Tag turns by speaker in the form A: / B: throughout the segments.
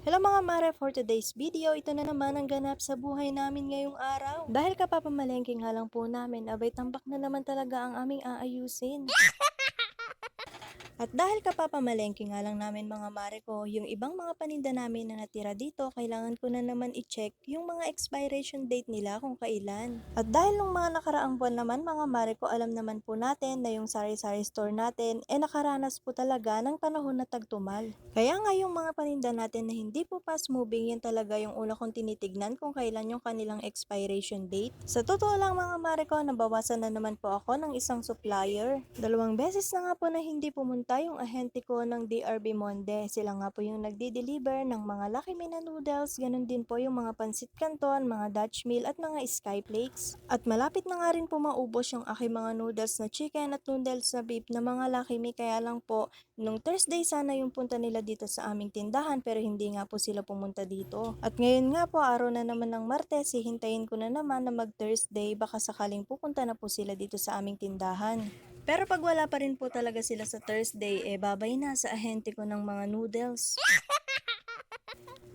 A: Hello mga mare, for today's video, ito na naman ang ganap sa buhay namin ngayong araw. Dahil kapapamalengke nga lang po namin, abay tambak na naman talaga ang aming aayusin. At dahil kapapamalengke nga lang namin mga mare ko, yung ibang mga paninda namin na natira dito, kailangan ko na naman i-check yung mga expiration date nila kung kailan. At dahil nung mga nakaraang buwan naman mga mare ko, alam naman po natin na yung sari-sari store natin, eh nakaranas po talaga ng panahon na tagtumal. Kaya nga yung mga paninda natin na hindi po fast moving, yan talaga yung una kong tinitignan kung kailan yung kanilang expiration date. Sa totoo lang mga mare ko, nabawasan na naman po ako ng isang supplier. Dalawang beses na nga po na hindi pumunta yung ahente ko ng DRB Monde. Sila nga po yung nagdi-deliver ng mga Lucky Mina noodles, ganun din po yung mga pansit canton, mga Dutch meal at mga skyflakes. At malapit na nga rin po maubos yung aking mga noodles na chicken at noodles na beef na mga Lucky Me kaya lang po nung Thursday sana yung punta nila dito sa aming tindahan pero hindi nga po sila pumunta dito. At ngayon nga po araw na naman ng Martes, hihintayin ko na naman na mag Thursday baka sakaling pupunta na po sila dito sa aming tindahan. Pero pag wala pa rin po talaga sila sa Thursday, eh babay na sa ahente ko ng mga noodles.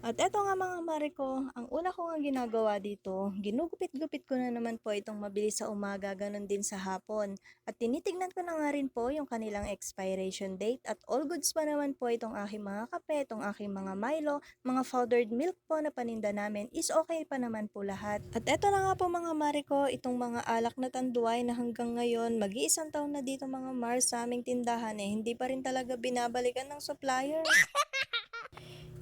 A: At eto nga mga mare ko, ang una ko nga ginagawa dito, ginugupit-gupit ko na naman po itong mabilis sa umaga, ganun din sa hapon. At tinitignan ko na nga rin po yung kanilang expiration date at all goods pa naman po itong aking mga kape, itong aking mga Milo, mga powdered milk po na paninda namin is okay pa naman po lahat. At eto na nga po mga mare ko, itong mga alak na tanduay na hanggang ngayon, mag-iisang taon na dito mga Mars sa aming tindahan eh, hindi pa rin talaga binabalikan ng supplier.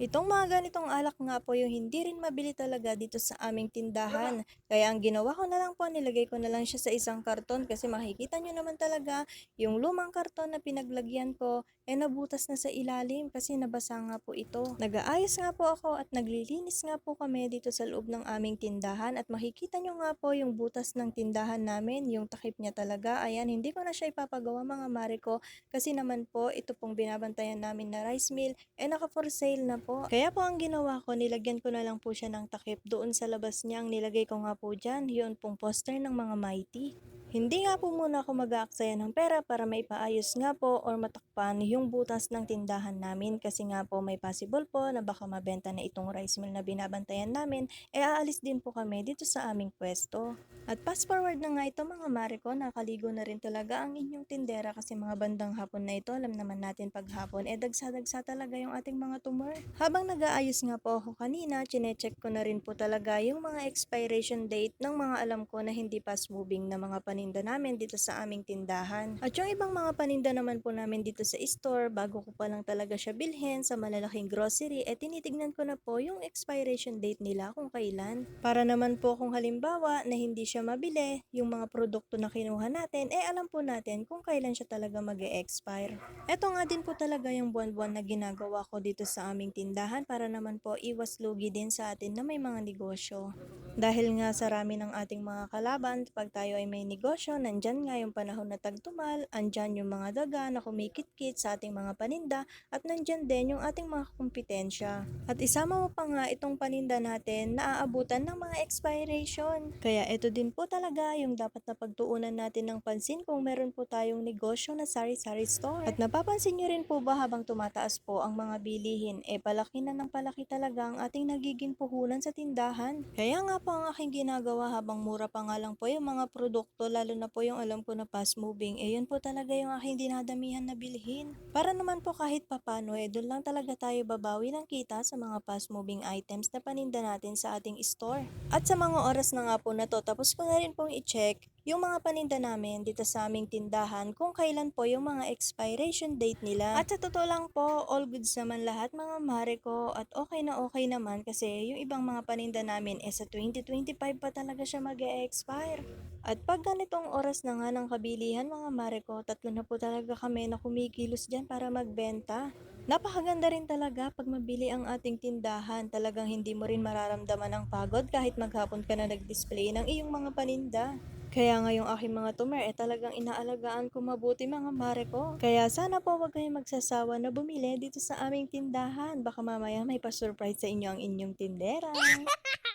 A: Itong mga ganitong alak nga po yung hindi rin mabili talaga dito sa aming tindahan. Kaya ang ginawa ko na lang po, nilagay ko na lang siya sa isang karton kasi makikita nyo naman talaga yung lumang karton na pinaglagyan ko eh nabutas na sa ilalim kasi nabasa nga po ito. Nag-aayos nga po ako at naglilinis nga po kami dito sa loob ng aming tindahan at makikita nyo nga po yung butas ng tindahan namin, yung takip niya talaga. Ayan, hindi ko na siya ipapagawa mga mare ko kasi naman po ito pong binabantayan namin na rice mill eh naka for sale na po. Kaya po ang ginawa ko, nilagyan ko na lang po siya ng takip doon sa labas niya. Ang nilagay ko nga po dyan, yun pong poster ng mga mighty. Hindi nga po muna ako mag-aaksaya ng pera para maipaayos nga po or matakpan yung butas ng tindahan namin kasi nga po may possible po na baka mabenta na itong rice mill na binabantayan namin e aalis din po kami dito sa aming pwesto. At fast forward na nga ito mga mare ko, nakaligo na rin talaga ang inyong tindera kasi mga bandang hapon na ito, alam naman natin pag hapon, eh dagsa-dagsa talaga yung ating mga tumor. Habang nag-aayos nga po ako kanina, chinecheck ko na rin po talaga yung mga expiration date ng mga alam ko na hindi fast moving na mga paninda namin dito sa aming tindahan. At yung ibang mga paninda naman po namin dito sa store, bago ko pa lang talaga siya bilhin sa malalaking grocery, eh tinitignan ko na po yung expiration date nila kung kailan. Para naman po kung halimbawa na hindi siya mabili, yung mga produkto na kinuha natin, eh alam po natin kung kailan siya talaga mag expire Ito nga din po talaga yung buwan-buwan na ginagawa ko dito sa aming tindahan para naman po iwas lugi din sa atin na may mga negosyo. Dahil nga sa rami ng ating mga kalaban, pag tayo ay may negosyo, nandyan nga yung panahon na tagtumal, andyan yung mga daga na kumikit-kit sa ating mga paninda, at nandyan din yung ating mga kompetensya. At isama mo pa nga itong paninda natin na aabutan ng mga expiration. Kaya ito din po talaga yung dapat na pagtuunan natin ng pansin kung meron po tayong negosyo na sari-sari store. At napapansin nyo rin po ba habang tumataas po ang mga bilihin, eh palaki na ng palaki talaga ang ating nagiging puhunan sa tindahan. Kaya nga po ang aking ginagawa habang mura pa nga lang po yung mga produkto, lalo na po yung alam ko na fast moving, eh yun po talaga yung aking dinadamihan na bilhin. Para naman po kahit papano, eh doon lang talaga tayo babawi ng kita sa mga fast moving items na paninda natin sa ating store. At sa mga oras na nga po na to, tapos ko na rin pong i-check yung mga paninda namin dito sa aming tindahan kung kailan po yung mga expiration date nila. At sa totoo lang po, all goods naman lahat mga mare ko at okay na okay naman kasi yung ibang mga paninda namin eh sa 2025 pa talaga siya mag expire At pag ganitong oras na nga ng kabilihan mga mare ko, tatlo na po talaga kami na kumikilos dyan para magbenta. Napakaganda rin talaga pag mabili ang ating tindahan. Talagang hindi mo rin mararamdaman ang pagod kahit maghapon ka na nag-display ng iyong mga paninda. Kaya nga yung aking mga tumer eh talagang inaalagaan ko mabuti mga mare ko. Kaya sana po wag kayong magsasawa na bumili dito sa aming tindahan. Baka mamaya may pa-surprise sa inyo ang inyong tindera.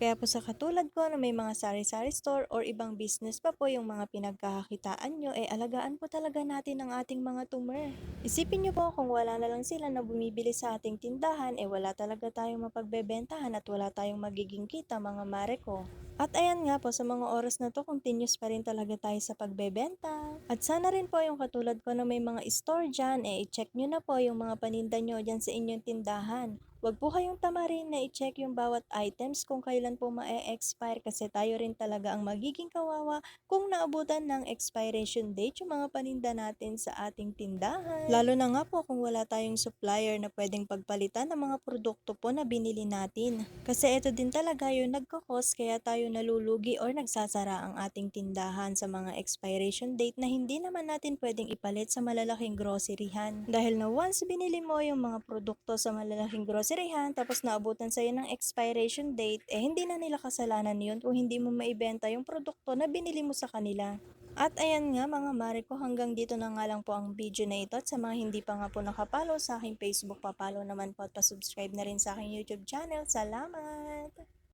A: Kaya po sa katulad ko na may mga sari-sari store or ibang business pa po yung mga pinagkakakitaan nyo, eh alagaan po talaga natin ang ating mga tumer. Isipin nyo po kung wala na lang sila na bumibili sa ating tindahan, eh wala talaga tayong mapagbebentahan at wala tayong magiging kita mga mare ko. At ayan nga po, sa mga oras na to, continuous pa rin talaga tayo sa pagbebenta. At sana rin po yung katulad ko na may mga store dyan, eh i-check nyo na po yung mga paninda nyo dyan sa inyong tindahan. Huwag po kayong tamarin na i-check yung bawat items kung kailan po ma-expire kasi tayo rin talaga ang magiging kawawa kung naabutan ng expiration date yung mga paninda natin sa ating tindahan. Lalo na nga po kung wala tayong supplier na pwedeng pagpalitan ng mga produkto po na binili natin. Kasi ito din talaga yung nagkakos kaya tayo nalulugi or nagsasara ang ating tindahan sa mga expiration date na hindi naman natin pwedeng ipalit sa malalaking groceryhan. Dahil na once binili mo yung mga produkto sa malalaking groceryhan tapos naabutan sa'yo ng expiration date, eh hindi na nila kasalanan yun kung hindi mo maibenta yung produkto na binili mo sa kanila. At ayan nga mga mare ko, hanggang dito na nga lang po ang video na ito. At sa mga hindi pa nga po nakapalo sa aking Facebook, papalo naman po at pasubscribe na rin sa aking YouTube channel. Salamat!